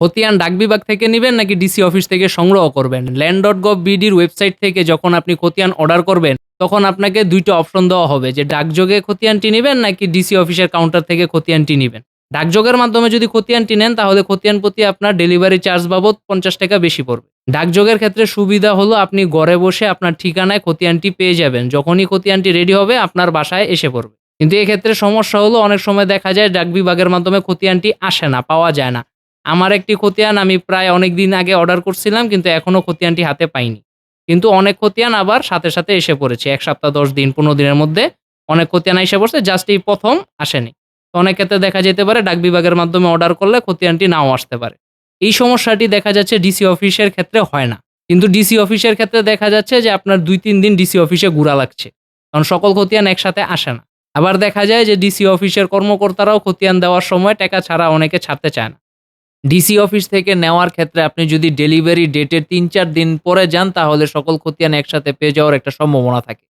খতিয়ান ডাক বিভাগ থেকে নেবেন নাকি ডিসি অফিস থেকে সংগ্রহ করবেন? ল্যান্ড ডট গভ বিডির ওয়েবসাইট থেকে যখন আপনি খতিয়ান অর্ডার করবেন, তখন আপনাকে দুইটা অপশন দেওয়া হবে, যে ডাকযোগে খতিয়ানটি নেবেন নাকি ডিসি অফিসের কাউন্টার থেকে খতিয়ানটি নেবেন। ডাকযোগের মাধ্যমে যদি খতিয়ানটি নেন, তাহলে খতিয়ান প্রতি আপনার ডেলিভারি চার্জ বাবদ পঞ্চাশ টাকা বেশি পড়বে। ডাকযোগের ক্ষেত্রে সুবিধা হলো আপনি ঘরে বসে আপনার ঠিকানায় খতিয়ানটি পেয়ে যাবেন। যখনই খতিয়ানটি রেডি হবে, আপনার বাসায় এসে পড়বে। কিন্তু এক্ষেত্রে সমস্যা হলো, অনেক সময় দেখা যায় ডাক বিভাগের মাধ্যমে খতিয়ানটি আসে না, পাওয়া যায় না। আমার একটি খতিয়ান আমি প্রায় অনেক দিন আগে অর্ডার করছিলাম, কিন্তু এখনও খতিয়ানটি হাতে পাইনি। কিন্তু অনেক খতিয়ান আবার সাথে সাথে এসে পড়েছে। এক সপ্তাহ, দশ দিন, পনেরো দিনের মধ্যে অনেক খতিয়ান এসে পড়ছে জাস্ট এই প্রথম আসেনি। তো অনেক ক্ষেত্রে দেখা যেতে পারে ডাক বিভাগের মাধ্যমে অর্ডার করলে খতিয়ানটি নাও আসতে পারে। এই সমস্যাটি দেখা যাচ্ছে ডিসি অফিসের ক্ষেত্রে হয় না। কিন্তু ডিসি অফিসের ক্ষেত্রে দেখা যাচ্ছে যে আপনার দুই, তিন দিন ডিসি অফিসে ঘোরা লাগছে। কারণ সকল খতিয়ান একসাথে আসে না। আবার দেখা যায় যে ডিসি অফিসের কর্মকর্তারাও খতিয়ান দেওয়ার সময় টাকা ছাড়া অনেকে ছাড়তে চায় না। ডিসি অফিস থেকে নেওয়ার ক্ষেত্রে আপনি যদি ডেলিভারি ডেটের তিন চার দিন পরে যান, তাহলে সকল খতিয়ান একসাথে পেয়ে যাওয়ার একটা সম্ভাবনা থাকে।